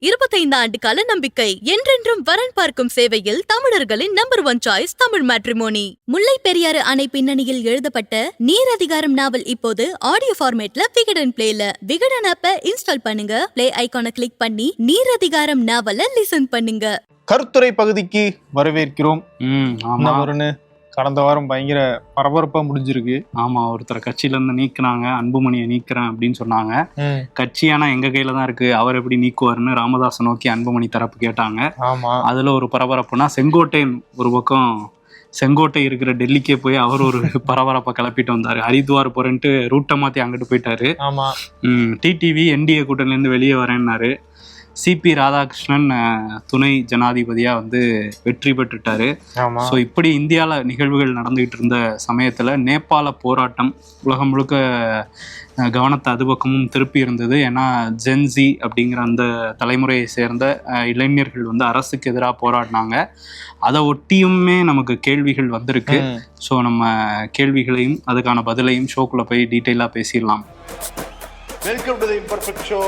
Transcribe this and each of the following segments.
இருபத்தைந்து ஆண்டு கால நம்பிக்கை என்றென்றும் வரன் பார்க்கும் சேவையில் தமிழர்களின் number one choice Tamil matrimony. Mullai Periyar அணை பின்னணியில் எழுதப்பட்ட நீர் அதிகாரம் நாவல் இப்போது ஆடியோ ஃபார்மேட்ல விகடன் பிளேல விகடன் ஆப்ப இன்ஸ்டால் பண்ணுங்க. பிளே ஐகானை கிளிக் பண்ணி நீர் அதிகாரம் நாவல லிசன் பண்ணுங்க. கருத்துரை பகுதிக்கு வரவேற்கிறோம். கடந்த வாரம் பயங்கர பரபரப்பா முடிஞ்சிருக்கு. ஆமா ஒருத்தரை கட்சியில இருந்து நீக்குனாங்க அன்புமணியை நீக்கிறேன் அப்படின்னு சொன்னாங்க. கட்சி ஆனா எங்க கையில தான் இருக்கு அவர் எப்படி நீக்குவாருன்னு ராமதாஸை நோக்கி அன்புமணி தரப்பு கேட்டாங்க. ஆமா. அதுல ஒரு பரபரப்புனா செங்கோட்டையன் ஒரு பக்கம் செங்கோட்டை இருக்கிற டெல்லிக்கே போய் அவர் ஒரு பரபரப்பை கிளப்பிட்டு வந்தாரு. ஹரித்வார் போறேன்ட்டு ரூட்டை மாத்தி அங்கிட்டு போயிட்டாரு. ஆமா. டிடிவி என்டிஏ கூட்டணிலேருந்து வெளியே வரேன்னாரு. சிபி ராதாகிருஷ்ணன் துணை ஜனாதிபதியா வந்து வெற்றி பெற்றுட்டாரு. ஆமா. ஸோ இப்படி இந்தியாவில் நிகழ்வுகள் நடந்துகிட்டு இருந்த சமயத்தில் நேபாள போராட்டம் உலகம் முழுக்க கவனத்தை அது பக்கமும் திருப்பி இருந்தது. ஏன்னா ஜென்சி அப்படிங்கிற அந்த தலைமுறையை சேர்ந்த இளைஞர்கள் வந்து அரசுக்கு எதிராக போராடினாங்க. அதை ஒட்டியுமே நமக்கு கேள்விகள் வந்திருக்கு. ஸோ நம்ம கேள்விகளையும் அதுக்கான பதிலையும் ஷோக்குள்ள போய் டீட்டெயிலாக பேசிடலாம். Welcome to the imperfect show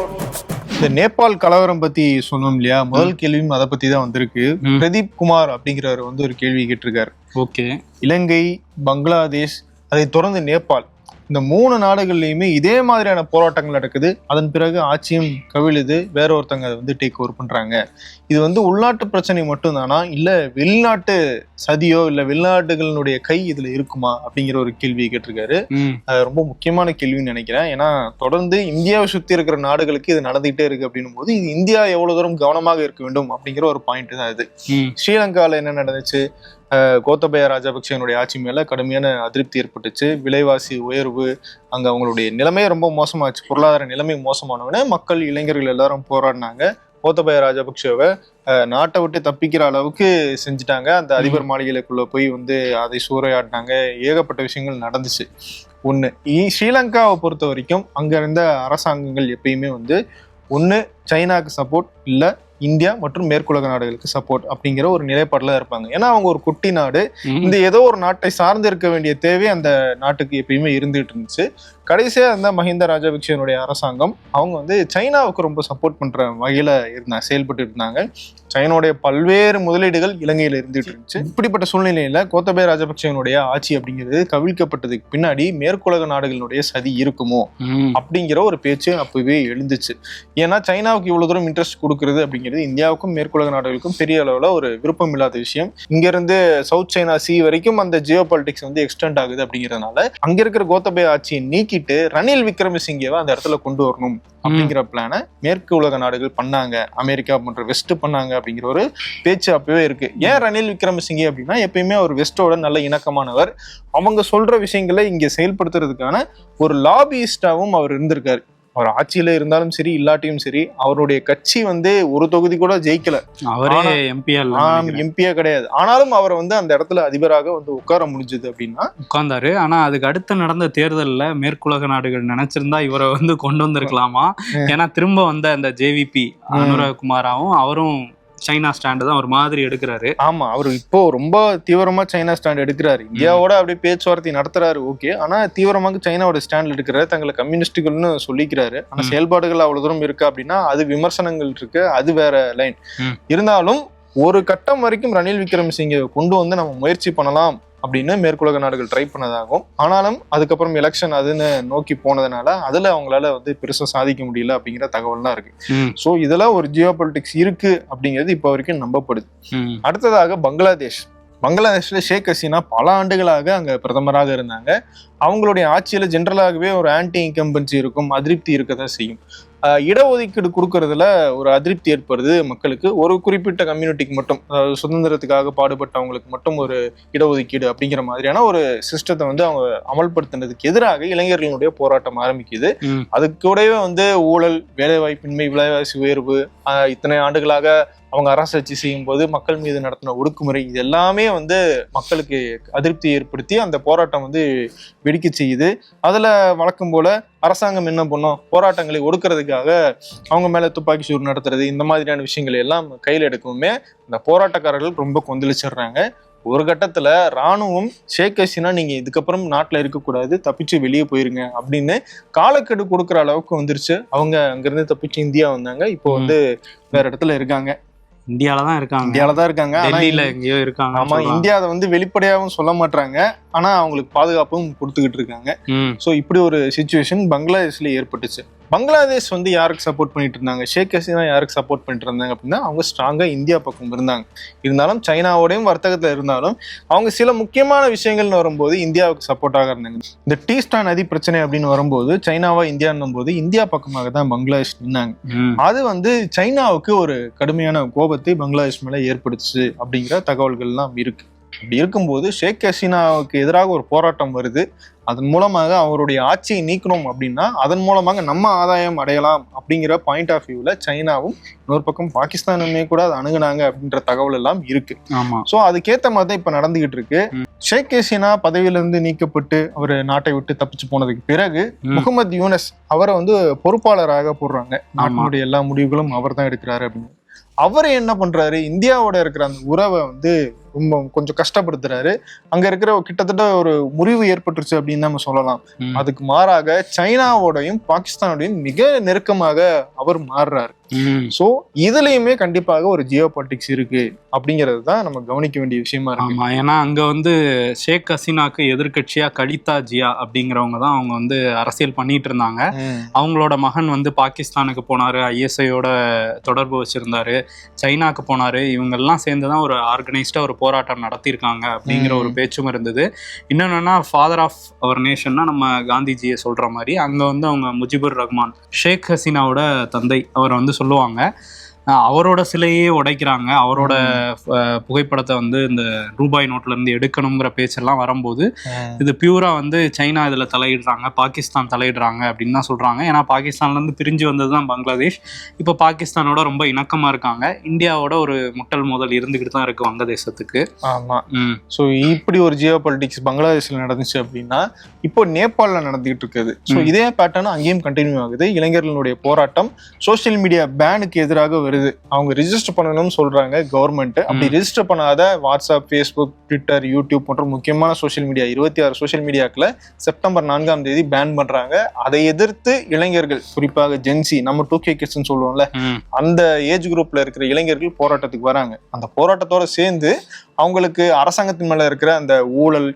இந்த நேபாள் கலவரம் பத்தி சொன்னோம் இல்லையா? முதல் கேள்வியும் அதை பத்தி தான் வந்திருக்கு. பிரதீப் குமார் அப்படிங்கிறவர் வந்து ஒரு கேள்வி கேட்டிருக்காரு. ஓகே. இலங்கை பங்களாதேஷ் அதை தொடர்ந்து நேபாள். இந்த மூணு நாடுகள்லயுமே இதே மாதிரியான போராட்டங்கள் நடக்குது. அதன் பிறகு ஆட்சியும் கவிழுது. வேற ஒருத்தங்க வந்து டேக் ஓவர் பண்றாங்க. இது வந்து உள்நாட்டு பிரச்சனை மட்டும்தானா? இல்ல வெளிநாட்டு சதியோ இல்ல வெளிநாடுகளினுடைய கை இதுல இருக்குமா? அப்படிங்கிற ஒரு கேள்வியை கேட்டிருக்காரு. அது ரொம்ப முக்கியமான கேள்வின்னு நினைக்கிறேன். ஏன்னா தொடர்ந்து இந்தியாவை சுத்தி இருக்கிற நாடுகளுக்கு இது நடந்துகிட்டே இருக்கு அப்படின்னும் போது இது இந்தியா எவ்வளவு தூரம் கவனமாக இருக்க வேண்டும் அப்படிங்கிற ஒரு பாயிண்ட் தான் இது. ம். ஸ்ரீலங்கால என்ன நடந்துச்சு? கோத்தபய ராஜபக்சேனுடைய ஆட்சி மேல கடுமையான அதிருப்தி ஏற்பட்டுச்சு. விலைவாசி உயர்வு அங்க அவங்களுடைய நிலைமையே ரொம்ப மோசமாச்சு. பொருளாதார நிலைமை மோசமானவன மக்கள் இளைஞர்கள் எல்லாரும் போராடினாங்க. கோத்தபய ராஜபக்சேவை நாட்டை விட்டு தப்பிக்கிற அளவுக்கு செஞ்சுட்டாங்க. அந்த அதிபர் மாளிகைக்குள்ள போய் வந்து அதை சூறையாடினாங்க. ஏகப்பட்ட விஷயங்கள் நடந்துச்சு. இ- ஸ்ரீலங்காவை பொறுத்த வரைக்கும் அங்க இருந்த அரசாங்கங்கள் எப்பயுமே வந்து ஒண்ணு சைனாக்கு சப்போர்ட் இல்ல இந்தியா மற்றும் மேற்குலக நாடுகளுக்கு சப்போர்ட் அப்படிங்கிற ஒரு நிலைப்பாடுல இருப்பாங்க. ஏன்னா அவங்க ஒரு குட்டி நாடு. இந்த ஏதோ ஒரு நாட்டை சார்ந்து இருக்க வேண்டிய தேவை அந்த நாட்டுக்கு எப்பயுமே இருந்துட்டு இருந்துச்சு. கடைசியா இருந்த மஹிந்த ராஜபக்சேனுடைய அரசாங்கம் அவங்க வந்து சைனாவுக்கு ரொம்ப சப்போர்ட் பண்ற வகையில இருந்தாங்க செயல்பட்டு இருந்தாங்க. சைனாவுடைய பல்வேறு முதலீடுகள் இலங்கையில இருந்துட்டு இருந்துச்சு. இப்படிப்பட்ட சூழ்நிலையில கோத்தபய ராஜபக்சேனுடைய ஆட்சி அப்படிங்கிறது கவிழ்க்கப்பட்டதுக்கு பின்னாடி மேற்குலக நாடுகளுடைய சதி இருக்குமோ அப்படிங்கிற ஒரு பேச்சு அப்பவே எழுந்துச்சு. ஏன்னா சைனாவுக்கு இவ்வளவு தூரம் இன்ட்ரெஸ்ட் கொடுக்கறது அப்படிங்கிறது இந்தியாவுக்கும் மேற்குலக நாடுகளுக்கும் பெரிய அளவுல ஒரு விருப்பம் இல்லாத விஷயம். இங்க இருந்து சவுத் சைனா சி வரைக்கும் அந்த ஜியோ பாலிடிக்ஸ் வந்து எக்ஸ்டெண்ட் ஆகுது அப்படிங்கறதுனால அங்க இருக்கிற கோத்தபய ஆட்சியை நீக்கிட்டு ரணில் விக்ரமசிங்கேவை அந்த இடத்துல கொண்டு வரணும் அப்படிங்கிற பிளானை மேற்கு உலக நாடுகள் பண்ணாங்க. அமெரிக்கா போன்ற வெஸ்ட் பண்ணாங்க அப்படிங்கிற ஒரு பேச்சு அப்பவே இருக்கு. ஏன் ரணில் விக்ரமசிங்கே அப்படின்னா எப்பயுமே அவர் வெஸ்டோட நல்ல இணக்கமானவர். அவங்க சொல்ற விஷயங்களை இங்க செயல்படுத்துறதுக்கான ஒரு லாபியிஸ்டாவும் அவர் இருந்திருக்காரு. அவர் ஆட்சியில இருந்தாலும் சரி இல்லாட்டியும் சரி அவருடைய கட்சி வந்து ஒரு தொகுதி கூட ஜெயிக்கல. அவரே எம்பியா எம்பியா கிடையாது. ஆனாலும் அவரை வந்து அந்த இடத்துல அதிபராக வந்து உட்கார முடிஞ்சது அப்படின்னா உட்கார்ந்தாரு. ஆனா அதுக்கு அடுத்து நடந்த தேர்தல்ல மேற்குலக நாடுகள் நினைச்சிருந்தா இவரை வந்து கொண்டு வந்திருக்கலாமா? ஏன்னா திரும்ப வந்த அந்த ஜேவிபி அனுராகுமாராவும் அவரும் சைனா ஸ்டாண்டு தான் ஒரு மாதிரி எடுக்கிறாரு. ஆமா அவர் இப்போ ரொம்ப தீவிரமா சைனா ஸ்டாண்ட் எடுக்கிறாரு. இந்தியாவோட அப்படியே பேச்சுவார்த்தை நடத்துறாரு ஓகே. ஆனா தீவிரமாக சைனாவோட ஸ்டாண்ட் எடுக்கிறாரு. தங்களை கம்யூனிஸ்டுகள்னு சொல்லிக்கிறாரு. ஆனா. செயல்பாடுகள் அவ்வளவு தூரம் இருக்கு அப்படின்னா அது விமர்சனங்கள் இருக்கு அது வேற லைன். இருந்தாலும் ஒரு கட்டம் வரைக்கும் ரணில் விக்ரமசிங்க கொண்டு வந்து நம்ம முயற்சி பண்ணலாம். அப்படின்னு மேற்குலக நாடுகள் ட்ரை பண்ணதாகும் ஆனாலும் அதுக்கப்புறம் எலெக்ஷன் அதுன்னு நோக்கி போனதுனால அதுல அவங்களால வந்து பெருசா சாதிக்க முடியல அப்படிங்கிற தகவல்லாம் இருக்கு. சோ இதெல்லாம் ஒரு ஜியோ இருக்கு அப்படிங்கிறது இப்போ வரைக்கும் நம்பப்படுது. அடுத்ததாக பங்களாதேஷ். பங்களாதேஷ்ல ஷேக் ஹசீனா பல ஆண்டுகளாக அங்க பிரதமராக இருந்தாங்க. அவங்களுடைய ஆட்சியில ஜென்ரலாகவே ஒரு ஆன்டி இன்கம்பன்சி இருக்கும் அதிருப்தி இருக்கதான் செய்யும். இடஒதுக்கீடு கொடுக்கறதுல ஒரு அதிருப்தி ஏற்படுது மக்களுக்கு ஒரு குறிப்பிட்ட கம்யூனிட்டிக்கு மட்டும் அதாவது சுதந்திரத்துக்காக பாடுபட்டவங்களுக்கு மட்டும் ஒரு இடஒதுக்கீடு அப்படிங்கிற மாதிரியான ஒரு சிஸ்டத்தை வந்து அவங்க அமல்படுத்தினதுக்கு எதிராக இளைஞர்களுடைய போராட்டம் ஆரம்பிக்குது. அதுக்கு கூடவே வந்து ஊழல் வேலைவாய்ப்பின்மை விலைவாசி உயர்வு இத்தனை ஆண்டுகளாக அவங்க அரசாட்சி செய்யும் போது மக்கள் மீது நடத்தின ஒடுக்குமுறை இது எல்லாமே வந்து மக்களுக்கு அதிருப்தி ஏற்படுத்தி அந்த போராட்டம் வந்து வெடிக்க செய்யுது. அதுல வழக்கம் போல அரசாங்கம் என்ன பண்ணும்? போராட்டங்களை ஒடுக்கிறதுக்காக அவங்க மேல துப்பாக்கி சூடு நடத்துறது இந்த மாதிரியான விஷயங்களை எல்லாம் கையில் எடுக்கவுமே இந்த போராட்டக்காரர்கள் ரொம்ப கொந்தளிச்சிடுறாங்க. ஒரு கட்டத்துல ராணுவம் ஷேக் ஹசீனா நீங்க இதுக்கப்புறம் நாட்டுல இருக்கக்கூடாது தப்பிச்சு வெளியே போயிருங்க அப்படின்னு காலக்கெடு கொடுக்குற அளவுக்கு வந்துருச்சு. அவங்க அங்கிருந்து தப்பிச்சு இந்தியா வந்தாங்க. இப்போ வந்து வேற இடத்துல இருக்காங்க. இந்தியால தான் இருக்காங்க. இந்தியால தான் இருக்காங்க. டெல்லியில எங்கேயோ இருக்காங்க ஆமா இந்தியா அதை வந்து வெளிப்படையாவும் சொல்ல மாட்டாங்க ஆனா அவங்களுக்கு பாதுகாப்பும் கொடுத்துக்கிட்டு இருக்காங்க. ஸோ இப்படி ஒரு சுச்சுவேஷன் பங்களாதேஷ்ல ஏற்பட்டுச்சு. பங்களாதேஷ் வந்து யாருக்கு சப்போர்ட் பண்ணிட்டு இருந்தாங்க ஷேக் ஹசீனா யாருக்கு சப்போர்ட் பண்ணிட்டு இருந்தாங்க அப்படின்னா அவங்க ஸ்ட்ராங்கா இந்தியா பக்கம் இருந்தாங்க. இருந்தாலும் சைனாவோடையும் வர்த்தகத்துல இருந்தாலும் அவங்க சில முக்கியமான விஷயங்கள்னு வரும்போது இந்தியாவுக்கு சப்போர்ட்டாக இருந்தாங்க. இந்த டீஸ்டா நதி பிரச்சனை அப்படின்னு வரும்போது சைனாவா இந்தியான்னும் போது இந்தியா பக்கமாக தான் பங்களாதேஷ் நின்னாங்க. அது வந்து சைனாவுக்கு ஒரு கடுமையான கோபத்தை பங்களாதேஷ் மேல ஏற்படுத்துச்சு அப்படிங்கிற தகவல்கள்லாம் இருக்கு. அப்படி இருக்கும்போது ஷேக் ஹசீனாவுக்கு எதிராக ஒரு போராட்டம் வருது. அதன் மூலமாக அவருடைய ஆட்சியை நீக்கணும் அப்படின்னா அதன் மூலமாக நம்ம ஆதாயம் அடையலாம் அப்படிங்கிற பாயிண்ட் ஆஃப் வியூல சைனாவும் இன்னொரு பக்கம் பாகிஸ்தானுமே கூட அதை அணுகுனாங்க அப்படின்ற தகவல் எல்லாம் இருக்கு. ஸோ அதுக்கேத்த மாதிரி இப்ப நடந்துகிட்டு இருக்கு. ஷேக் ஹசீனா பதவியிலிருந்து நீக்கப்பட்டு அவர் நாட்டை விட்டு தப்பிச்சு போனதுக்கு பிறகு. முகமது யூனஸ் அவரை வந்து பொறுப்பாளராக போடுறாங்க. நாட்டினுடைய எல்லா முடிவுகளும் அவர் தான் எடுக்கிறாரு அப்படின்னு. அவர் என்ன பண்றாரு? இந்தியாவோட இருக்கிற அந்த உறவை வந்து ரொம்ப கொஞ்சம் கஷ்டப்படுத்துறாரு. அங்க இருக்கிற கிட்டத்தட்ட ஒரு முறிவு ஏற்பட்டுருச்சு அப்படின்னு நம்ம சொல்லலாம். அதுக்கு மாறாக சைனாவோடையும் பாகிஸ்தானோடையும் மிக நெருக்கமாக அவர் மாறுறாரு. சோ இதுலயுமே கண்டிப்பாக ஒரு ஜியோ பாலிடிக்ஸ் இருக்கு அப்படிங்கிறது தான் நம்ம கவனிக்க வேண்டிய விஷயமா இருக்கு. ஆமா ஏன்னா அங்க வந்து ஷேக் ஹசீனாக்கு எதிர்க்கட்சியா கலிதா ஜியா அப்படிங்கிறவங்க தான் அவங்க வந்து அரசியல் பண்ணிட்டு இருந்தாங்க. அவங்களோட மகன் வந்து பாகிஸ்தானுக்கு போனாரு ஐஎஸ்ஐயோட தொடர்பு வச்சிருந்தாரு சைனாக்கு போனாரு. இவங்க எல்லாம் சேர்ந்து தான் ஒரு ஆர்கனைஸ்டா ஒரு போராட்டம் நடத்தியிருக்காங்க அப்படிங்கிற ஒரு பேச்சும் இருந்தது. இன்னொன்னா ஃபாதர் ஆஃப் அவர் நேஷன்னா நம்ம காந்திஜியை சொல்ற மாதிரி அங்க வந்து அவங்க முஜிபுர் ரஹ்மான் ஷேக் ஹசீனாவோட தந்தை. அவர் வந்து சொல்லுவாங்க. அவரோட சிலையே உடைக்கிறாங்க. அவரோட புகைப்படத்தை வந்து இந்த ரூபாய் நோட்ல இருந்து எடுக்கணுங்கிற பேச்செல்லாம் வரும்போது இது பியூரா வந்து சைனா இதுல தலையிடுறாங்க பாகிஸ்தான் தலையிடுறாங்க அப்படின்னு தான் சொல்றாங்க. ஏன்னா பாகிஸ்தான்ல இருந்து பிரிஞ்சு வந்தது தான் பங்களாதேஷ். இப்போ பாகிஸ்தானோட ரொம்ப இணக்கமா இருக்காங்க. இந்தியாவோட ஒரு முட்டல் மோதல் இருந்துகிட்டு தான் இருக்கு வங்கதேசத்துக்கு. ஆமா. ஸோ இப்படி ஒரு ஜியோ பாலிடிக்ஸ் பங்களாதேஷ்ல நடந்துச்சு அப்படின்னா இப்போ நேபாளில் நடந்துகிட்டு இருக்குது. ஸோ. இதே பேட்டர்ன் அங்கேயும் கண்டினியூ ஆகுது. இளைஞர்களுடைய போராட்டம் சோஷியல் மீடியா பேனுக்கு எதிராக வருது. அவங்க ரிஜிஸ்டர் பண்ணணும்னு சொல்றாங்க கவர்மெண்ட் அப்படி. ரிஜிஸ்டர் பண்ணாத வாட்ஸ்அப் ஃபேஸ்புக் ட்விட்டர் யூடியூப் போன்ற முக்கியமான சோஷியல் மீடியா இருபத்தி ஆறு சோஷியல் மீடியாக்களை செப்டம்பர் நான்காம் தேதி பேன் பண்றாங்க. அதை எதிர்த்து இளைஞர்கள் குறிப்பாக ஜென்சி நம்ம டூ கே கிட்ஸ்ன்னு சொல்லுவோம்ல அந்த ஏஜ் குரூப்ல இருக்கிற இளைஞர்கள் போராட்டத்துக்கு வராங்க. அந்த போராட்டத்தோட சேர்ந்து அவங்களுக்கு அரசாங்கத்தின் மேல இருக்கிற அந்த ஊழல்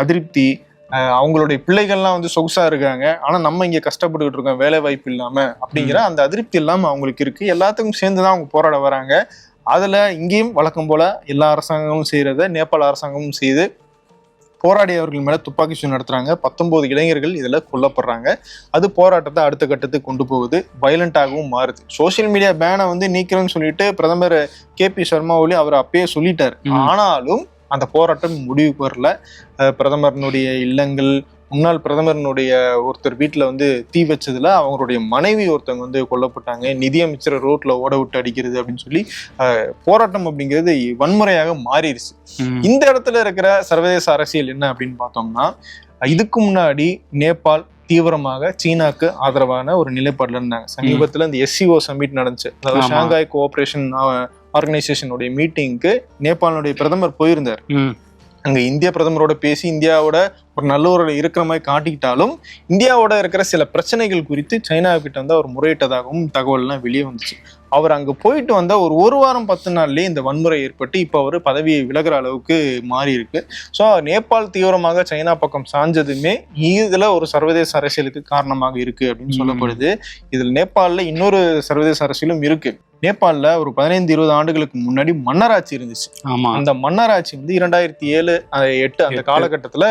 அதிருப்தி அவங்களுடைய பிள்ளைகள்லாம் வந்து சொகுசா இருக்காங்க. ஆனா நம்ம இங்க கஷ்டப்பட்டுக்கிட்டு இருக்கோம் வேலை வாய்ப்பு இல்லாம அப்படிங்கிற அந்த அதிருப்தி இல்லாம அவங்களுக்கு இருக்கு. எல்லாத்துக்கும் சேர்ந்து தான் அவங்க போராட வராங்க. அதுல இங்கேயும் வழக்கம் போல எல்லா அரசாங்கமும் செய்யறத நேபாள அரசாங்கமும் செய்து போராடியவர்கள் மேல துப்பாக்கி சூடு நடத்துறாங்க. பத்தொன்பது இளைஞர்கள் இதுல கொல்லப்படுறாங்க. அது போராட்டத்தை அடுத்த கட்டத்துக்கு கொண்டு போகுது. வயலண்டாகவும் மாறுது. சோஷியல் மீடியா பேனை வந்து நீக்கிறேன்னு சொல்லிட்டு பிரதமர் கே பி சர்மா ஒலி அவர் அப்பயே சொல்லிட்டார். ஆனாலும் அந்த போராட்டம் முடிவுக்கு வரல. பிரதமரினுடைய இல்லங்கள் முன்னாள் பிரதமரினுடைய ஒருத்தர் வீட்டுல வந்து தீ வச்சதுல அவங்களுடைய மனைவி ஒருத்தவங்க வந்து கொல்லப்பட்டாங்க. நிதியமைச்சரை ரோட்ல ஓட விட்டு அடிக்கிறது அப்படின்னு சொல்லி போராட்டம் அப்படிங்கிறது வன்முறையாக மாறிடுச்சு. இந்த இடத்துல இருக்கிற சர்வதேச அரசியல் என்ன அப்படின்னு பார்த்தோம்னா இதுக்கு முன்னாடி நேபாள் தீவிரமாக சீனாக்கு ஆதரவான ஒரு நிலைப்பாடுல இருந்தாங்க. சமீபத்துல இந்த எஸ்சிஓ சமிட் நடந்துச்சு. அதாவது. ஷாங்காய் கோஆபரேஷன் ஆர்கனைசேஷனுடைய மீட்டிங்க்கு நேபாளுடைய பிரதமர் போயிருந்தார். அங்க இந்திய பிரதமரோட பேசி இந்தியாவோட ஒரு நல்லுறவுல இருக்கிற மாதிரி காட்டிக்கிட்டாலும் இந்தியாவோட இருக்கிற சில பிரச்சனைகள் குறித்து சைனா கிட்ட வந்து அவர் முறையிட்டதாகவும் தகவல்லாம் வெளியே வந்துச்சு. அவர் அங்க போயிட்டு வந்த ஒரு ஒரு வாரம் பத்து நாள்லயே இந்த வன்முறை ஏற்பட்டு இப்போ அவர் பதவியை விலகுற அளவுக்கு மாறி இருக்கு ஸோ நேபாள் தீவிரமாக சைனா பக்கம் சாஞ்சதுமே இதுல ஒரு சர்வதேச அரசியலுக்கு காரணமாக இருக்கு அப்படின்னு. சொல்லப்படுது. இதுல நேபாளில் இன்னொரு சர்வதேச அரசியலும் இருக்கு. நேபாளில் ஒரு பதினைந்து இருபது ஆண்டுகளுக்கு முன்னாடி மன்னராட்சி இருந்துச்சு. ஆமா. அந்த மன்னராட்சி வந்து இரண்டாயிரத்தி ஏழு எட்டு அந்த. காலகட்டத்துல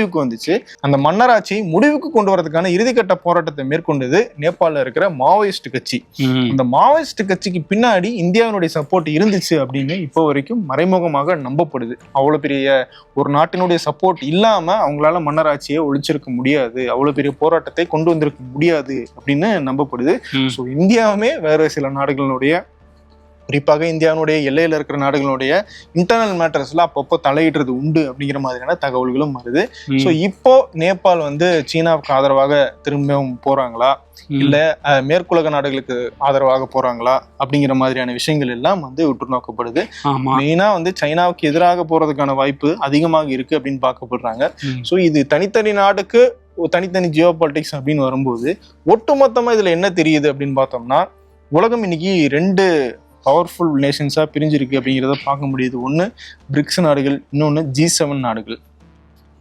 முடிவுக்கு வந்துச்சு. அந்த மன்னராட்சியை முடிவுக்கு கொண்டு வரதுக்கான இறுதிக்கட்ட போராட்டத்தை மேற்கொண்டது நேபாளில் இருக்கிற மாவோயிஸ்ட் கட்சி. அந்த மாவோயிஸ்ட் கட்சிக்கு பின்னாடி இந்தியாவினுடைய சப்போர்ட் இருந்துச்சு அப்படின்னு இப்போ வரைக்கும் மறைமுகமாக நம்பப்படுது. அவ்வளவு பெரிய ஒரு நாட்டினுடைய சப்போர்ட் இல்லாம அவங்களால மன்னராட்சியை ஒழிச்சிருக்க முடியாது. அவ்வளவு பெரிய போராட்டத்தை கொண்டு வந்திருக்க முடியாது அப்படின்னு நம்பப்படுது. ஸோ இந்தியாவுமே வேற சில நாடுகளுடைய குறிப்பாக இந்தியாவுடைய எல்லையில் இருக்கிற நாடுகளுடைய இன்டர்னல் மேட்டர்ஸ்ல அப்பப்போ தலையிடுறது உண்டு அப்படிங்கிற மாதிரியான தகவல்களும் வருது. ஸோ இப்போ நேபாள் வந்து சீனாவுக்கு ஆதரவாக திரும்பவும் போறாங்களா. இல்ல மேற்குலக நாடுகளுக்கு ஆதரவாக போறாங்களா அப்படிங்கிற மாதிரியான விஷயங்கள் எல்லாம் வந்து உற்று நோக்கப்படுது மெயினா வந்து சைனாவுக்கு எதிராக போறதுக்கான வாய்ப்பு அதிகமாக இருக்கு அப்படின்னு பார்க்கப்படுறாங்க. ஸோ இது தனித்தனி நாடுக்கு தனித்தனி ஜியோ பாலிட்டிக்ஸ் அப்படின்னு வரும்போது ஒட்டுமொத்தமா இதுல என்ன தெரியுது அப்படின்னு பார்த்தோம்னா உலகம் இன்னைக்கு ரெண்டு பவர்ஃபுல் நேஷன்ஸா பிரிஞ்சிருக்கு அப்படிங்கிறத பார்க்க முடியுது. ஒன்று பிரிக்ஸ் நாடுகள் இன்னொன்று ஜி செவன் நாடுகள்.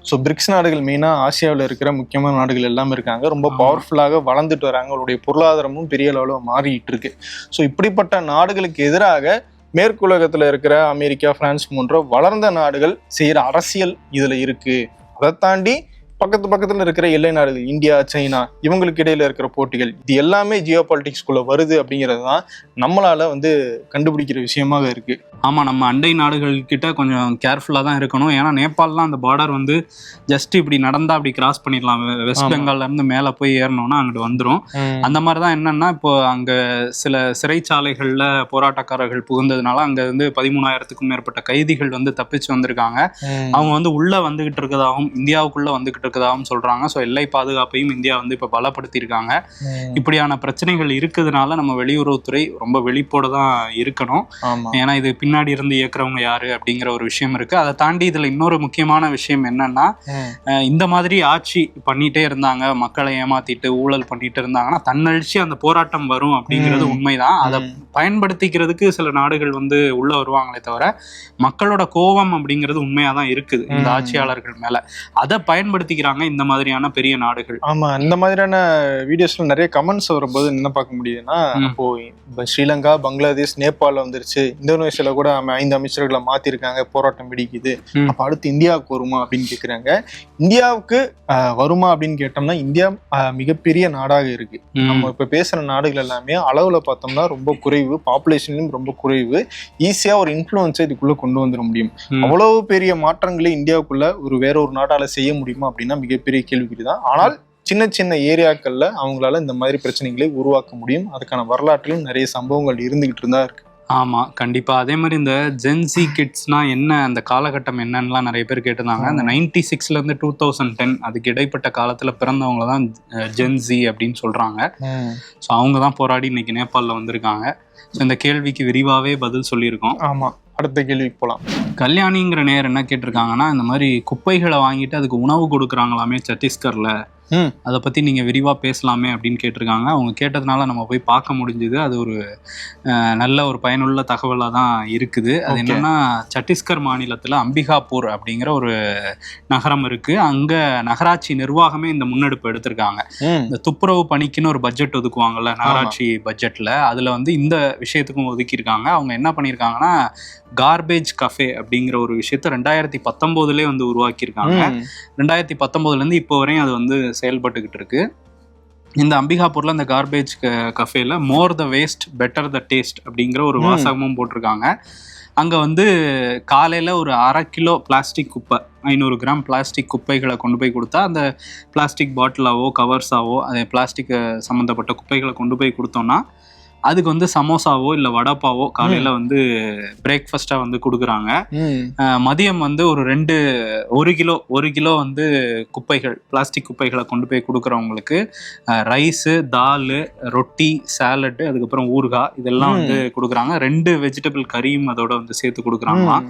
ஸோ பிரிக்ஸ் நாடுகள் மெயினாக ஆசியாவில் இருக்கிற முக்கியமான நாடுகள் எல்லாமே இருக்காங்க. ரொம்ப. பவர்ஃபுல்லாக வளர்ந்துட்டு வராங்க. அவருடைய பொருளாதாரமும் பெரிய அளவில் மாறிட்டு இருக்கு ஸோ இப்படிப்பட்ட நாடுகளுக்கு எதிராக மேற்குலகத்தில் இருக்கிற அமெரிக்கா பிரான்ஸ் போன்ற வளர்ந்த நாடுகள் செய்கிற அரசியல் இதில் இருக்கு. அதை தாண்டி பக்கத்து பக்கத்துல இருக்கிற எல்லை நாடுகள் இந்தியா சைனா இவங்களுக்கு இடையில இருக்கிற போட்டிகள் இது எல்லாமே ஜியோ குள்ள வருது அப்படிங்கிறது தான் நம்மளால வந்து கண்டுபிடிக்கிற விஷயமாக இருக்கு. ஆமா நம்ம அண்டை நாடுகள் கிட்ட கொஞ்சம் கேர்ஃபுல்லா தான் இருக்கணும். ஏன்னா நேபாளலாம் அந்த பார்டர் வந்து ஜஸ்ட் இப்படி நடந்தா அப்படி கிராஸ் பண்ணிடலாம். வெஸ்ட். பெங்கால்ல இருந்து மேல போய் ஏறணும்னா அங்கிட்டு வந்துரும். அந்த மாதிரி தான் என்னன்னா இப்போ அங்க சில சிறைச்சாலைகள்ல போராட்டக்காரர்கள் புகுந்ததுனால அங்க வந்து பதிமூணாயிரத்துக்கும் மேற்பட்ட கைதிகள் வந்து தப்பிச்சு வந்திருக்காங்க. அவங்க வந்து உள்ள வந்துகிட்டு இருக்கதாகவும் இந்தியாவுக்குள்ள வந்துகிட்டு இருக்கதாகவும் சொல்றாங்க. ஸோ எல்லை பாதுகாப்பையும் இந்தியா வந்து இப்ப பலப்படுத்தியிருக்காங்க. இப்படியான பிரச்சனைகள் இருக்கிறதுனால நம்ம வெளியுறவுத்துறை ரொம்ப வெளிப்போட தான் இருக்கணும் ஏன்னா இது பின்னாடி இருந்து இயக்குறவங்க யாரு அப்படிங்கிற ஒரு விஷயம் இருக்கு. அதை தாண்டி இதுல இன்னொரு முக்கியமான விஷயம் என்னன்னா இந்த மாதிரி ஆட்சி பண்ணிட்டே இருந்தாங்க மக்களை ஏமாத்திட்டு ஊழல் பண்ணிட்டு இருந்தாங்கன்னா தன்னழிச்சு அந்த போராட்டம் வரும் அப்படிங்கிறது. உண்மைதான். அதை. பயன்படுத்திக்கிறதுக்கு சில நாடுகள் வந்து உள்ள வருவாங்களே தவிர மக்களோட கோபம் அப்படிங்கிறது உண்மையா தான் இருக்குது. இந்த. ஆட்சியாளர்கள் மேல. அதை பயன்படுத்திக்கிறாங்க இந்த மாதிரியான பெரிய நாடுகள். ஆமா இந்த மாதிரியான வீடியோஸ்ல நிறைய கமெண்ட்ஸ் வரும்போது என்ன பார்க்க முடியுதுன்னா இப்ப ஸ்ரீலங்கா பங்களாதேஷ் நேபாள் வந்துருச்சு. இந்தோனேஷியால கூட ஐந்து அமைச்சர்களை மாத்திருக்காங்க போராட்டம் வெடிக்குது. அப்ப அடுத்து இந்தியாவுக்கு வருமா அப்படின்னு கேக்குறாங்க. இந்தியாவுக்கு வருமா அப்படின்னு கேட்டோம்னா இந்தியா மிகப்பெரிய நாடாக இருக்கு. நம்ம இப்ப பேசுற நாடுகள் எல்லாமே அளவுல பார்த்தோம்னா ரொம்ப குறைவு பாப்புலேஷன்லயும் ரொம்ப குறைவு. ஈஸியா ஒரு இன்ஃப்ளூயன்ஸை இதுக்குள்ள கொண்டு வந்துட முடியும். அவ்வளவு பெரிய மாற்றங்களை இந்தியாவுக்குள்ள ஒரு வேற ஒரு நாட்டால செய்ய முடியுமா அப்படின்னா மிகப்பெரிய கேள்விக்குறி தான் ஆனால் சின்ன சின்ன ஏரியாக்கள்ல அவங்களால இந்த மாதிரி பிரச்சனைகளை உருவாக்க முடியும். அதுக்கான வரலாற்றிலும் நிறைய சம்பவங்கள் இருந்துகிட்டு இருந்தா இருக்கு. ஆமா கண்டிப்பா. அதே மாதிரி இந்த ஜென்சி கிட்ஸ்னா என்ன அந்த காலகட்டம் என்னன்னுலாம் நிறைய பேர் கேட்டிருந்தாங்க. அந்த நைன்டி சிக்ஸ்ல இருந்து டூ தௌசண்ட் டென் அதுக்கு இடைப்பட்ட காலத்துல பிறந்தவங்க தான் ஜென்சி அப்படின்னு சொல்றாங்க. ஸோ அவங்க தான் போராடி இன்னைக்கு நேபாளில் வந்திருக்காங்க. ஸோ இந்த கேள்விக்கு விரிவாவே பதில் சொல்லியிருக்கோம். ஆமா. அடுத்த கேள்விக்கு போகலாம் கல்யாணிங்கிற நேர் என்ன கேட்டிருக்காங்கன்னா இந்த மாதிரி குப்பைகளை வாங்கிட்டு அதுக்கு உணவு கொடுக்குறாங்களாமே சத்தீஸ்கரில். அதை பத்தி நீங்க விரிவா பேசலாமே அப்படின்னு கேட்டிருக்காங்க. அவங்க கேட்டதுனால நம்ம போய் பார்க்க முடிஞ்சுது. அது ஒரு நல்ல ஒரு பயனுள்ள தகவலாக தான் இருக்குது. அது. என்னன்னா சத்தீஸ்கர் மாநிலத்துல அம்பிகாபூர் அப்படிங்கிற ஒரு நகரம் இருக்கு. அங்க நகராட்சி நிர்வாகமே இந்த முன்னெடுப்பு எடுத்திருக்காங்க. இந்த துப்புரவு பணிக்குன்னு ஒரு பட்ஜெட் ஒதுக்குவாங்கல்ல நகராட்சி பட்ஜெட்ல. அதுல வந்து இந்த விஷயத்துக்கும் ஒதுக்கியிருக்காங்க. அவங்க என்ன பண்ணியிருக்காங்கன்னா கார்பேஜ் கஃபே அப்படிங்கிற ஒரு விஷயத்த ரெண்டாயிரத்தி பத்தொன்பதுலேயே வந்து உருவாக்கியிருக்காங்க. ரெண்டாயிரத்தி பத்தொன்பதுல இருந்து இப்போ வரையும் அது வந்து செயல்பட்டுக்கிட்டு இருக்கு இந்த அம்பிகாபூர்ல இந்த garbage கஃபேல more the waste better the taste அப்படிங்கிற ஒரு. வாசகமும் போட்டிருக்காங்க அங்க வந்து காலையில ஒரு அரை கிலோ பிளாஸ்டிக் குப்பை ஐநூறு கிராம் பிளாஸ்டிக் குப்பைகளை கொண்டு போய் கொடுத்தா அந்த பிளாஸ்டிக் பாட்டிலாவோ கவர்ஸாவோ அது பிளாஸ்டிக் சம்மந்தப்பட்ட குப்பைகளை கொண்டு போய் கொடுத்தோம்னா அதுக்கு வந்து சமோசாவோ இல்லை வடப்பாவோ காலையில வந்து பிரேக்ஃபாஸ்டா வந்து கொடுக்குறாங்க. மதியம் வந்து ஒரு ரெண்டு ஒரு கிலோ ஒரு கிலோ வந்து குப்பைகள் பிளாஸ்டிக் குப்பைகளை கொண்டு போய் கொடுக்குறவங்களுக்கு ரைஸு தால் ரொட்டி சாலட்டு அதுக்கப்புறம் ஊறுகாய் இதெல்லாம் வந்து கொடுக்குறாங்க. ரெண்டு வெஜிடபிள் கறியும் அதோட வந்து சேர்த்து கொடுக்குறாங்களாம்.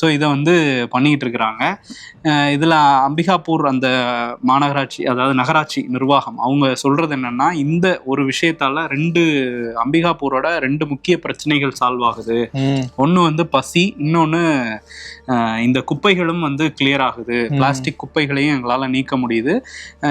ஸோ இதை வந்து பண்ணிக்கிட்டு இருக்கிறாங்க. இதுல அம்பிகாபூர் அந்த மாநகராட்சி அதாவது நகராட்சி நிர்வாகம் அவங்க சொல்றது என்னன்னா இந்த ஒரு விஷயத்தால ரெண்டு அம்பிகாபூரோட ரெண்டு முக்கிய பிரச்சனைகள் சால்வ் ஆகுது ம். ஒன்று வந்து பசி இன்னொன்று இந்த குப்பைகளும் வந்து கிளியர் ஆகுது. பிளாஸ்டிக் குப்பைகளையும் எங்களால் நீக்க முடியுது.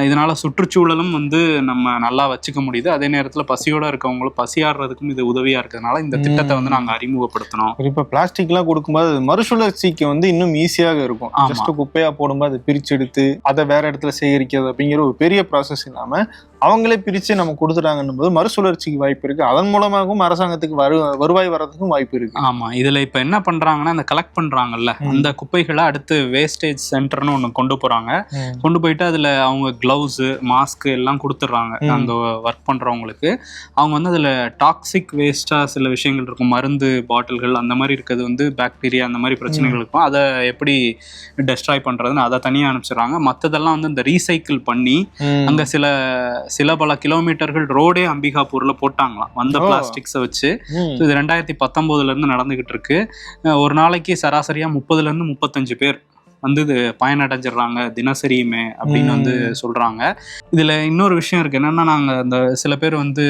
இதனால சுற்றுச்சூழலும் வந்து நம்ம நல்லா வச்சுக்க முடியுது. அதே நேரத்தில் பசியோட இருக்கவங்களும் பசியாடுறதுக்கும் இது உதவியா இருக்கிறதுனால இந்த திட்டத்தை வந்து நாங்கள் அறிமுகப்படுத்தினோம் குறிப்பா பிளாஸ்டிக் எல்லாம் கொடுக்கும்போது அது மறுசுழற்சிக்கு வந்து இன்னும் ஈஸியாக இருக்கும். ஜஸ்ட் குப்பையா போடும்போது அதை பிரிச்சு எடுத்து அதை வேற இடத்துல சேகரிக்கிறது அப்படிங்கிற ஒரு பெரிய ப்ராசஸ் இல்லாம அவங்களே பிரிச்சு நம்ம கொடுத்துட்டாங்கன்னும் போது மறுசுழற்சிக்கு வாய்ப்பு இருக்கு. அதன் மூலமாகவும் அரசாங்கத்துக்கு வரு வருவாய் வர்றதுக்கும் வாய்ப்பு இருக்கு. ஆமா. இதுல இப்ப என்ன பண்றாங்கன்னா இந்த கலெக்ட் பண்றாங்கல்ல ம். அந்த குப்பைகளை அடுத்து வேஸ்டேஜ் சென்டர்னு ஒண்ணு கொண்டு போறாங்க. கொண்டு போயிட்டு அதுல அவங்க கிளவுஸ் மாஸ்க் எல்லாம் கொடுத்துட்றாங்க. அந்த ஒர்க் பண்றவங்களுக்கு. அவங்க வந்து அதுல டாக்ஸிக் வேஸ்டா சில விஷயங்கள் இருக்கும். மருந்து பாட்டில்கள் அந்த மாதிரி இருக்கிறது வந்து பாக்டீரியா அந்த மாதிரி பிரச்சனைகள் இருக்கும். அதை எப்படி டெஸ்ட்ராய் பண்றதுன்னு அதை தனியா அனுப்பிச்சிடுறாங்க. மத்ததெல்லாம் வந்து இந்த ரீசைக்கிள் பண்ணி. அங்க சில சில பல கிலோமீட்டர்கள் ரோடே அம்பிகாபூர்ல போட்டாங்களாம். வந்த. பிளாஸ்டிக்ஸை வச்சு. இது ரெண்டாயிரத்தி பத்தொன்பதுல இருந்து நடந்துகிட்டு இருக்கு. ஒரு நாளைக்கு சராசரியா முப்பதுல முப்பதுலேருந்து முப்பத்தஞ்சு பேர். வந்து இது பயனடைஞ்சிடுறாங்க தினசரியுமே அப்படின்னு. வந்து சொல்றாங்க இதுல இன்னொரு விஷயம் இருக்கு என்னன்னா நாங்க அந்த சில பேர் வந்து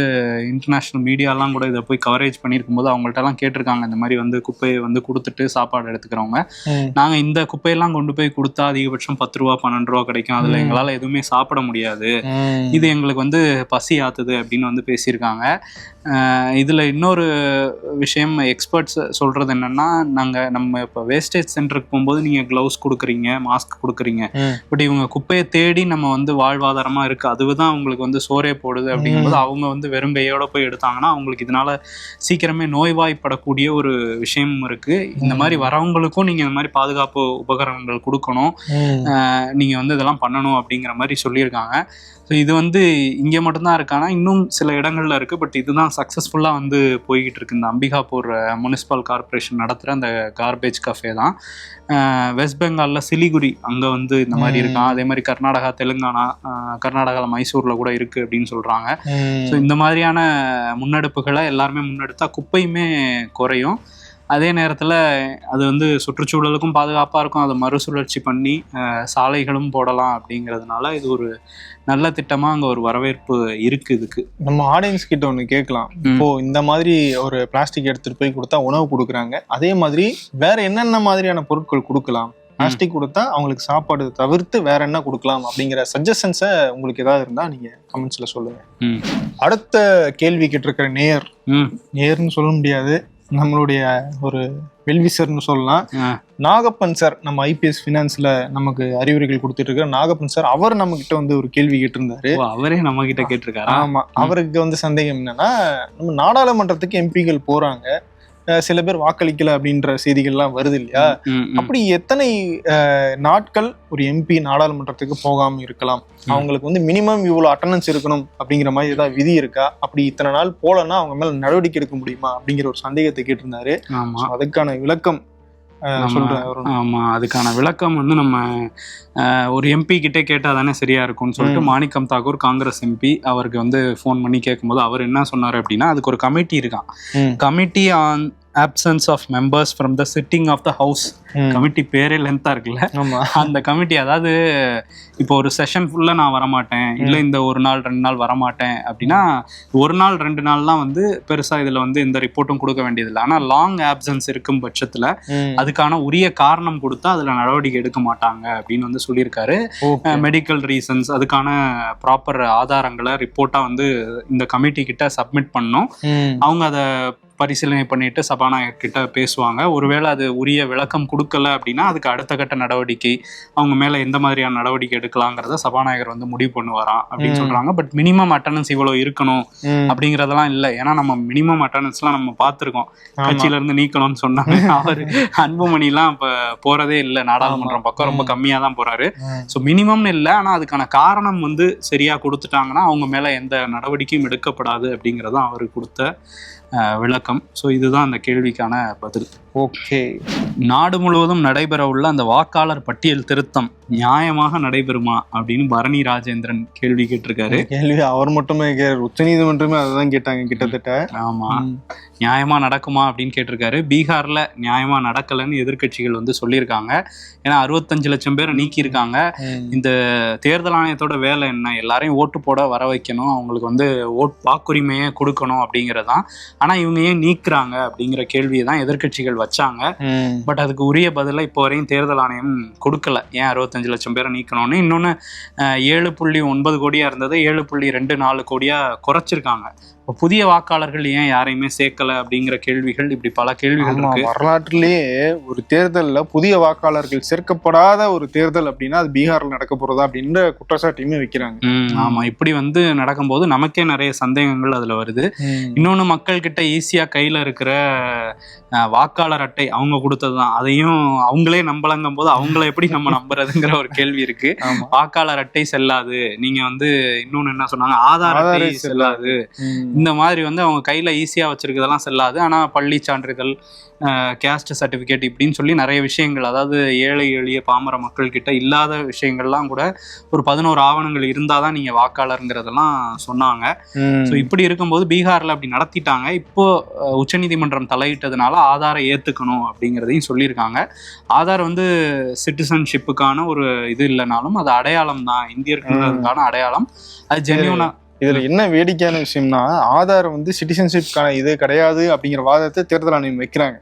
இன்டர்நேஷனல் மீடியாலாம் கூட இதை போய் கவரேஜ் பண்ணியிருக்கும் போது அவங்கள்ட்ட எல்லாம் கேட்டிருக்காங்க இந்த மாதிரி வந்து குப்பையை வந்து கொடுத்துட்டு சாப்பாடு எடுத்துக்கிறவங்க ம். நாங்க இந்த குப்பையெல்லாம் கொண்டு போய் கொடுத்தா அதிகபட்சம் பத்து ரூபா பன்னெண்டு ரூபா கிடைக்கும் அதுல. எங்களால எதுவுமே சாப்பிட முடியாது. இது எங்களுக்கு வந்து பசி ஆத்துது அப்படின்னு வந்து பேசியிருக்காங்க இதுல இன்னொரு விஷயம் எக்ஸ்பர்ட்ஸ் சொல்றது என்னன்னா நாங்க நம்ம இப்போ வேஸ்டேஜ் சென்டருக்கு போகும்போது நீங்க க்ளவுஸ் கொடுக்குறீங்க மாஸ்க் கொடுக்குறீங்க. பட் இவங்க குப்பையை தேடி நம்ம வந்து வாழ்வாதாரமா இருக்கு. அதுதான் அவங்களுக்கு வந்து சோறே போடுது அப்படிங்கும்போது அவங்க வந்து வெறும் கையோட போய் எடுத்தாங்கன்னா அவங்களுக்கு இதனால சீக்கிரமே நோய்வாய்ப்படக்கூடிய ஒரு விஷயம் இருக்கு. இந்த மாதிரி வரவங்களுக்கும் நீங்க இந்த மாதிரி பாதுகாப்பு உபகரணங்கள் கொடுக்கணும். நீங்க வந்து இதெல்லாம் பண்ணணும் அப்படிங்கிற மாதிரி சொல்லியிருக்காங்க. ஸோ இது வந்து இங்கே மட்டும்தான் இருக்கானா இன்னும் சில இடங்கள்ல இருக்கு. பட் இதுதான் சக்ஸஸ்ஃபுல்லாக வந்து போய்கிட்டு இருக்கு. இந்த அம்பிகாபூர் முனிசிபல் கார்ப்பரேஷன் நடத்துகிற அந்த கார்பேஜ் கஃபே தான். வெஸ்ட் பெங்காலில் சிலிகுரி அங்கே வந்து இந்த மாதிரி. இருக்கான் அதே மாதிரி கர்நாடகா தெலுங்கானா கர்நாடகாவில் மைசூரில் கூட இருக்கு அப்படின்னு சொல்றாங்க. ஸோ இந்த மாதிரியான முன்னெடுப்புகளை எல்லாருமே முன்னெடுத்தா குப்பையுமே குறையும். அதே நேரத்தில் அது வந்து சுற்றுச்சூழலுக்கும் பாதுகாப்பாக இருக்கும். அதை மறுசுழற்சி பண்ணி சாலைகளும் போடலாம் அப்படிங்கிறதுனால இது ஒரு நல்ல திட்டமாக அங்கே ஒரு வரவேற்பு இருக்கு இதுக்கு. நம்ம ஆடியன்ஸ் கிட்ட ஒண்ணு கேட்கலாம். இப்போ இந்த மாதிரி ஒரு பிளாஸ்டிக் எடுத்துட்டு போய் கொடுத்தா உணவு கொடுக்குறாங்க. அதே மாதிரி வேற என்னென்ன மாதிரியான பொருட்கள் கொடுக்கலாம்? பிளாஸ்டிக் கொடுத்தா அவங்களுக்கு சாப்பாடு தவிர்த்து வேற என்ன கொடுக்கலாம் அப்படிங்கிற சஜஷன்ஸை உங்களுக்கு ஏதாவது இருந்தா நீங்க கமெண்ட்ஸ்ல சொல்லுங்க. அடுத்த கேள்வி கேட்டிருக்கிற நேயர். ம். நேர்னு சொல்ல முடியாது. நம்மளுடைய ஒரு வெல்விசர்னு சொல்லலாம். நாகப்பன் சார் நம்ம ஐபிஎஸ் ஃபினான்ஸ்ல நமக்கு அறிவுரைகள் கொடுத்துட்டு இருக்கிற நாகப்பன் சார் அவர் நம்ம கிட்ட வந்து ஒரு கேள்வி கேட்டிருந்தாரு. அவரே நம்ம கிட்ட கேட்டிருக்காரா? ஆமா. அவருக்கு வந்து சந்தேகம் என்னன்னா நம்ம நாடாளுமன்றத்துக்கு எம்பிகள் போறாங்க. சில பேர் வாக்களிக்கல அப்படின்ற செய்திகள்லாம் வருது இல்லையா. அப்படி எத்தனை நாட்கள் ஒரு எம்பி நாடாளுமன்றத்துக்கு போகாம இருக்கலாம்? அவங்களுக்கு வந்து மினிமம் இவ்வளவு அட்டண்டன்ஸ் இருக்கணும் அப்படிங்கிற மாதிரி ஏதாவது விதி இருக்கா? அப்படி இத்தனை நாள் போலன்னா அவங்க மேல நடவடிக்கை எடுக்க முடியுமா? அப்படிங்கிற ஒரு சந்தேகத்தை கேட்டிருந்தாரு. அதுக்கான விளக்கம் ஆமா. அதுக்கான விளக்கம் வந்து நம்ம ஒரு எம்பி கிட்டே கேட்டா தானே சரியா இருக்கும்னு சொல்லிட்டு. மாணிக்கம் தாக்கூர் காங்கிரஸ் எம்பி அவருக்கு வந்து ஃபோன் பண்ணி கேட்கும்போது அவர் என்ன சொன்னாரு அப்படின்னா அதுக்கு ஒரு கமிட்டி இருக்கான். Committee on absence of members from the sitting of the house. Committee பேரே லென்த்தா இருக்குல்ல? அந்த கமிட்டி அதாவது இப்போ ஒரு செஷன் ஃபுல்லா நான் வரமாட்டேன். இல்ல இந்த ஒரு நாள் ரெண்டு நாள் வரமாட்டேன். அப்படின்னா ஒரு நாள் ரெண்டு நாள்லாம் வந்து பெருசா இதுல வந்து எந்த ரிப்போர்ட்டும் கொடுக்க வேண்டியதில்லை. ஆனா லாங் ஆப்சன்ஸ் இருக்கும் பட்சத்துல. அதுக்கான உரிய காரணம் கொடுத்தா அதுல நடவடிக்கை எடுக்க மாட்டாங்க அப்படின்னு வந்து சொல்லியிருக்காரு. மெடிக்கல் ரீசன்ஸ் அதுக்கான ப்ராப்பர் ஆதாரங்களை ரிப்போர்ட்டா வந்து இந்த கமிட்டி கிட்ட சப்மிட் பண்ணோம். அவங்க அதை பரிசீலனை பண்ணிட்டு சபாநாயகர் கிட்ட பேசுவாங்க ஒருவேளை அது உரிய விளக்கம் கொடுக்கல அப்படின்னா அதுக்கு அடுத்த கட்ட நடவடிக்கை அவங்க மேல எந்த மாதிரியான நடவடிக்கை எடுக்கலாங்கிறத சபாநாயகர் வந்து முடிவு பண்ணுவாராம் அப்படின்னு. சொல்றாங்க பட் மினிமம் அட்டண்டன்ஸ் இவ்வளவு இருக்கணும். அப்படிங்கறதெல்லாம் இல்லை ஏன்னா நம்ம மினிமம் அட்டண்டன்ஸ்லாம் நம்ம பார்த்திருக்கோம். கட்சியில இருந்து நீக்கணும்னு சொன்னாங்க அவர் அன்புமணிலாம் இப்ப போறதே இல்லை நாடாளுமன்றம் பக்கம் ரொம்ப. கம்மியா தான் போறாரு. ஸோ மினிமம்னு இல்லை ஆனா அதுக்கான காரணம் வந்து சரியா கொடுத்துட்டாங்கன்னா அவங்க மேல எந்த நடவடிக்கையும் எடுக்கப்படாது அப்படிங்கறதும் அவர் கொடுத்த விளக்கம். ஸோ இதுதான் அந்த கேள்விக்கான பதில். ஓகே. நாடு முழுவதும் நடைபெற உள்ள அந்த வாக்காளர் பட்டியல் திருத்தம் நியாயமாக நடைபெறுமா அப்படின்னு பரணி ராஜேந்திரன் கேள்வி கேட்டிருக்காரு. கேள்வி அவர் மட்டுமே உச்ச நீதிமன்றமே அதான் கேட்டாங்க கிட்டத்தட்ட. ஆமா. நியாயமா நடக்குமா அப்படின்னு கேட்டிருக்காரு. பீகார்ல நியாயமா நடக்கலைன்னு எதிர்க்கட்சிகள் வந்து சொல்லியிருக்காங்க. ஏன்னா அறுபத்தஞ்சு லட்சம் பேரை நீக்கியிருக்காங்க. இந்த தேர்தல் ஆணையத்தோட வேலை என்ன? எல்லாரையும் ஓட்டு போட வர வைக்கணும். அவங்களுக்கு வந்து ஓட் வாக்குரிமையை கொடுக்கணும் அப்படிங்கறதுதான். ஆனா இவங்க ஏன் நீக்குறாங்க அப்படிங்கிற கேள்வியை தான் எதிர்க்கட்சிகள் வச்சாங்க. பட் அதுக்கு உரிய பதிலை இப்போ வரையும் தேர்தல் ஆணையம் கொடுக்கல. ஏன் அறுபத்தஞ்சு லட்சம் பேரை நீக்கணும்னு? இன்னொன்று ஏழு புள்ளி ஒன்பது கோடியா இருந்தது ஏழு புள்ளி ரெண்டு நாலு கோடியா குறைச்சிருக்காங்க. இப்ப புதிய வாக்காளர்கள் ஏன் யாரையுமே சேர்க்கல அப்படிங்கிற கேள்விகள் இப்படி பல கேள்விகள் இருக்கு. வரலாற்றிலேயே ஒரு தேர்தல்ல புதிய வாக்காளர்கள் சேர்க்கப்படாத ஒரு தேர்தல் அப்படின்னா அது பீகார்ல நடக்க போறதா அப்படின்ற குற்றச்சாட்டையுமே வைக்கிறாங்க. ஆமா. இப்படி வந்து நடக்கும்போது நமக்கே நிறைய சந்தேகங்கள் அதுல வருது. இன்னொன்னு மக்கள் கிட்ட ஈஸியா கையில இருக்கிற அஹ், வாக்காளர் அட்டை அவங்க கொடுத்ததுதான். அதையும் அவங்களே நம்பலங்கும் போது அவங்கள எப்படி நம்ம நம்புறதுங்கிற ஒரு கேள்வி இருக்கு. வாக்காளர் அட்டை செல்லாது. நீங்க வந்து இன்னொன்னு என்ன சொன்னாங்க? ஆதார் அட்டை செல்லாது. இந்த மாதிரி வந்து அவங்க கையில ஈஸியா வச்சிருக்கிறதெல்லாம் செல்லாது. ஆனா பள்ளி சான்றிதழ் கேஸ்ட் சர்டிபிகேட் இப்படின்னு சொல்லி நிறைய விஷயங்கள் அதாவது ஏழை எளிய பாமர மக்கள் கிட்ட இல்லாத விஷயங்கள்லாம் கூட ஒரு பதினோரு ஆவணங்கள் இருந்தாதான் நீங்க வாக்காளருங்கிறதெல்லாம் சொன்னாங்க. ஸோ இப்படி இருக்கும்போது பீகார்ல அப்படி நடத்திட்டாங்க. இப்போ உச்சநீதிமன்றம் தலையிட்டதுனால ஆதாரை ஏத்துக்கணும் அப்படிங்கிறதையும் சொல்லியிருக்காங்க. ஆதார் வந்து சிட்டிசன்ஷிப்புக்கான ஒரு இது இல்லைனாலும் அது அடையாளம் தான். இந்தியர்களுக்கான அடையாளம். அது ஜென்யூனா இதுல என்ன வேடிக்கையான விஷயம்னா ஆதார் வந்து சிட்டிசன்ஷிப்கான இது கிடையாது அப்படிங்கிற வாதத்தை தேர்தல் ஆணையம் வைக்கிறாங்க.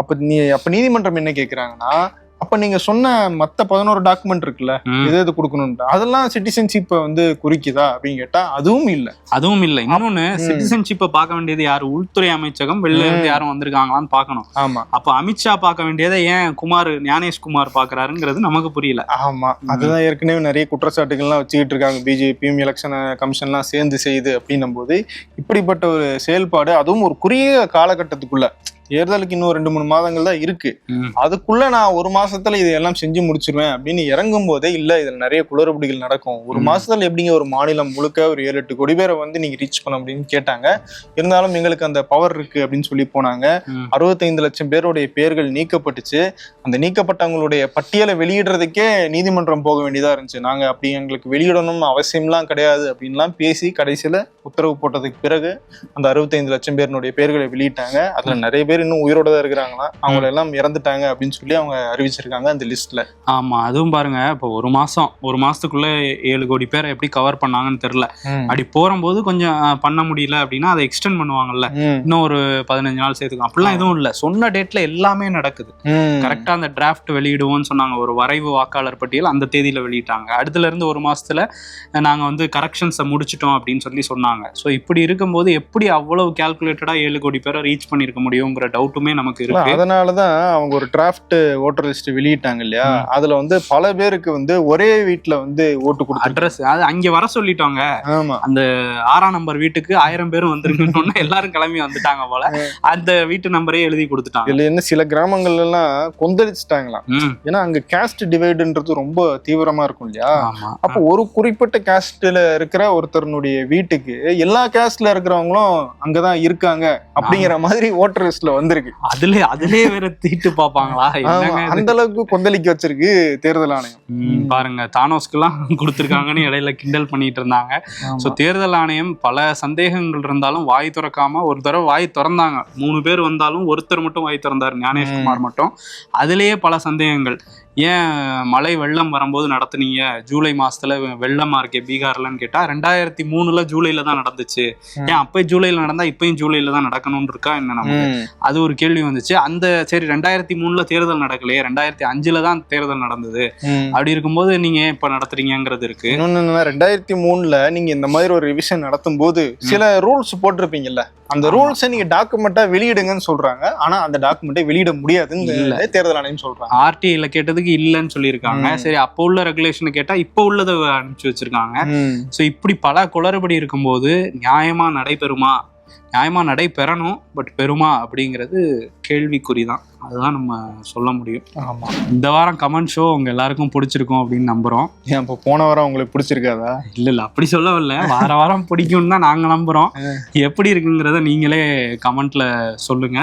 அப்ப நீ அப்ப நீதிமன்றம் என்ன கேக்குறாங்கன்னா அப்ப நீங்க சொன்ன மத்த பதினோரு டாக்குமெண்ட் இருக்குல்ல. எது எது கொடுக்கணும்னு அதெல்லாம் சிட்டிசன்ஷிப்பை வந்து குறிக்குதா அப்படின்னு கேட்டா அதுவும் இல்ல. அதுவும் இல்லை. இன்னொன்னு. சிட்டிசன்ஷிப்பை பார்க்க வேண்டியது யாரு? உள்துறை அமைச்சகம் வெளில இருந்து. யாரும் வந்திருக்காங்களான்னு பார்க்கணும். ஆமா. அப்போ அமித்ஷா பார்க்க வேண்டியதை ஏன் குமார் ஞானேஷ் குமார் பாக்குறாருங்கிறது நமக்கு புரியல. ஆமா. அதுதான் ஏற்கனவே நிறைய குற்றச்சாட்டுகள்லாம் வச்சுக்கிட்டு இருக்காங்க. பிஜேபியும் எலெக்ஷன் கமிஷன்லாம் சேர்ந்து செய்யுது அப்படின்னும் போது இப்படிப்பட்ட ஒரு செயல்பாடு அதுவும் ஒரு குறுகிய காலகட்டத்துக்குள்ள. தேர்தலுக்கு இன்னும் ரெண்டு மூணு மாதங்கள் தான் இருக்கு. அதுக்குள்ள நான் ஒரு மாசத்துல இதெல்லாம் செஞ்சு முடிச்சிருவேன். அப்படின்னு இறங்கும் போதே இல்ல இதுல நிறைய குளறுபடிகள் நடக்கும். ஒரு. மாசத்துல எப்படிங்க ஒரு மாநிலம் முழுக்க ஒரு ஏழு எட்டு கோடி பேரை வந்து நீங்க ரீச் பண்ண அப்படின்னு கேட்டாங்க. இருந்தாலும் எங்களுக்கு அந்த பவர் இருக்கு அப்படின்னு சொல்லி போனாங்க. அறுபத்தைந்து லட்சம் பேருடைய பெயர்கள் நீக்கப்பட்டுச்சு. அந்த நீக்கப்பட்டவங்களுடைய பட்டியலை வெளியிடுறதுக்கே நீதிமன்றம் போக வேண்டியதா இருந்துச்சு. நாங்க அப்படி எங்களுக்கு வெளியிடணும்னு அவசியம்லாம் கிடையாது அப்படின்லாம் பேசி கடைசியில உத்தரவு போட்டதுக்கு பிறகு அந்த அறுபத்தைந்து லட்சம் பேருடைய பெயர்களை வெளியிட்டாங்க. அதுல நிறைய பேர் இன்னும் உயிரோட தான் இருக்கிறாங்களாம் அவங்க எல்லாம் இறந்துட்டாங்க அப்படின்னு சொல்லி அவங்க அறிவிச்சிருக்காங்க அந்த லிஸ்ட்ல. ஆமா அதுவும் பாருங்க இப்போ ஒரு மாசம் ஒரு மாசத்துக்குள்ள ஏழு கோடி பேரை எப்படி கவர் பண்ணாங்கன்னு தெரியல. அப்படி போகும்போது கொஞ்சம் பண்ண முடியல அப்படின்னா அதை எக்ஸ்டெண்ட் பண்ணுவாங்கல்ல. இன்னும் ஒரு பதினஞ்சு நாள் சேர்த்துக்கலாம். அப்படிலாம் எதுவும் இல்ல. சொன்ன டேட்ல எல்லாமே நடக்குது. கரெக்டா அந்த டிராஃப்ட் வெளியிடுவோம்னு சொன்னாங்க. ஒரு வரைவு வாக்காளர் பட்டியல் அந்த தேதியில வெளியிட்டாங்க. அடுத்துல இருந்து ஒரு மாசத்துல நாங்க வந்து கரெக்ஷன்ஸை முடிச்சிட்டோம் அப்படின்னு சொல்லி சொன்னாங்க. ஸோ இப்படி இருக்கும்போது எப்படி அவ்வளவு கால்குலேட்டடா ஏழு கோடி பேரை ரீச் பண்ணிருக்க முடியுங்கிற டவுட்டுமே நமக்கு இல்ல, இருக்கு. அதனாலதான் அவங்க ஒரு டிராஃப்ட் ஓட்டர் லிஸ்ட் வெளியிட்டாங்க இல்லையா. அதுல வந்து பல பேருக்கு வந்து ஒரே வீட்ல வந்து ஓட்டு கொடுத்து அட்ரஸ் அது அங்க வர சொல்லிட்டாங்க. ஆமா. ஆறாம் நம்பர் வீட்டுக்கு ஆயிரம் பேரும் வந்துருங்கன்னு எல்லாரும் கிளம்பி வந்துட்டாங்க போல. அந்த வீட்டு நம்பரே எழுதி கொடுத்துட்டாங்க. இதுல என்ன சில கிராமங்கள்ல எல்லாம் கொந்தளிச்சுட்டாங்களாம். ஏன்னா அங்க கேஸ்ட் டிவைடுன்றது ரொம்ப தீவிரமா இருக்கும் இல்லையா? அப்போ ஒரு குறிப்பிட்ட கேஸ்ட்ல இருக்கிற ஒருத்தருனுடைய வீட்டுக்கு எல்லா கேஸ்ட்ல இருக்கிறவங்களும் அங்கதான் இருக்காங்க அப்படிங்கிற மாதிரி ஓட்டர் லிஸ்ட்ல வந்திருக்கு. அதுல அதுலயே வேற தீட்டு பாப்பாங்களா? அந்த அளவுக்கு கொந்தளிக்க வச்சிருக்கு தேர்தல் ஆணையம். பாருங்க தானோஸ்க்குலாம் கொடுத்துருக்காங்கன்னு இடையில கிண்டல் பண்ணிட்டு இருந்தாங்க. ஸோ தேர்தல் ஆணையம் பல சந்தேகங்கள் இருந்தாலும் வாய் திறக்காம ஒரு தடவை வாய் திறந்தாங்க. மூணு பேர் வந்தாலும் ஒருத்தர் மட்டும் வாய் திறந்தார் ஞானேஷ்குமார் மட்டும். அதுலயே பல சந்தேகங்கள். ஏன் மழை வெள்ளம் வரும்போது நடத்துனீங்க? ஜூலை மாசத்துல வெள்ளமா இருக்கே பீகார்லன்னு கேட்டா ரெண்டாயிரத்தி மூணுல ஜூலைல தான் நடந்துச்சு. ஏன் அப்ப ஜூலைல நடந்தா இப்பயும் ஜூலைல தான் நடக்கணும்னு இருக்கா என்ன நம்ம. அது ஒரு கேள்வி வந்துச்சு. அந்த சரி ரெண்டாயிரத்தி மூணுல தேர்தல் நடக்கலையே ரெண்டாயிரத்தி அஞ்சுல தான் தேர்தல் நடந்தது. அப்படி இருக்கும்போது நீங்க இப்ப நடத்துறீங்கிறது இருக்கு. இன்னொன்னு ரெண்டாயிரத்தி மூணுல நீங்க இந்த மாதிரி ஒரு ரிவிஷன் நடத்தும் போது சில ரூல்ஸ் போட்டிருப்பீங்கல்ல? அந்த. ரூல்ஸை நீங்க டாக்குமெண்டா வெளியிடுங்கன்னு சொல்றாங்க. ஆனா அந்த டாக்குமெண்ட்டை வெளியிட முடியாதுன்னு இல்ல. தேர்தல் ஆணையம் சொல்றாங்க. ஆர்டிஐல கேட்டதுக்கு இல்லைன்னு சொல்லியிருக்காங்க. சரி அப்போ உள்ள ரெகுலேஷன் கேட்டா இப்போ உள்ளதை அனுப்பிச்சு வச்சிருக்காங்க. ஸோ இப்படி பல குளறுபடி இருக்கும்போது நியாயமா நடைபெறுமா? நியாயமா நடைபெறணும் பட் பெறுமா அப்படிங்கிறது கேள்விக்குறி தான் அதுதான் நம்ம சொல்ல முடியும். ஆமா. இந்த வாரம் கமெண்ட் ஷோ உங்க எல்லாருக்கும் பிடிச்சிருக்கும் அப்படின்னு நம்புறோம். ஏன் இப்போ போன வாரம் உங்களுக்கு பிடிச்சிருக்காதா? இல்ல இல்ல அப்படி சொல்ல வரல. வார வாரம் பிடிக்கும்னு தான் நாங்க நம்புறோம். எப்படி இருக்குங்கிறத நீங்களே கமெண்ட்ல சொல்லுங்க.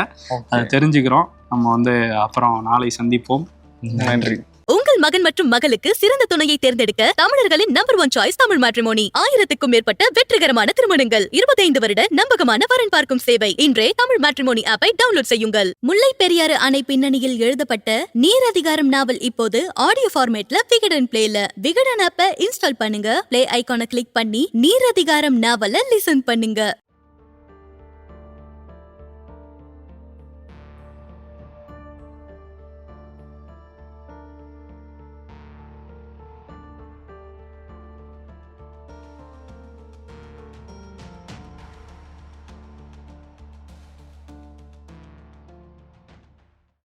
அதை தெரிஞ்சுக்கிறோம். நம்ம வந்து அப்புறம் நாளை சந்திப்போம். நன்றி. உங்கள் மகன் மற்றும் மகளுக்கு சிறந்த துணையை தேர்ந்தெடுக்க தமிழர்களின் number one choice Tamil matrimony ஆயிரத்துக்கும் மேற்பட்ட வெற்றிகரமான திருமணங்கள். இருபத்தைந்து வருட நம்பகமான வரன் பார்க்கும் சேவை. இன்றே தமிழ் மேட்ரிமோனி ஆப்பை டவுன்லோட் செய்யுங்கள். முல்லை பெரியாறு அணை பின்னணியில் எழுதப்பட்ட நீர் அதிகாரம் நாவல் இப்போது ஆடியோ ஃபார்மேட்ல விகடன் பிளேல விகடன் ஆப்பை இன்ஸ்டால் பண்ணுங்க. பிளே ஐகானை கிளிக் பண்ணி நீர் அதிகாரம் நாவலை லிசன் பண்ணுங்க.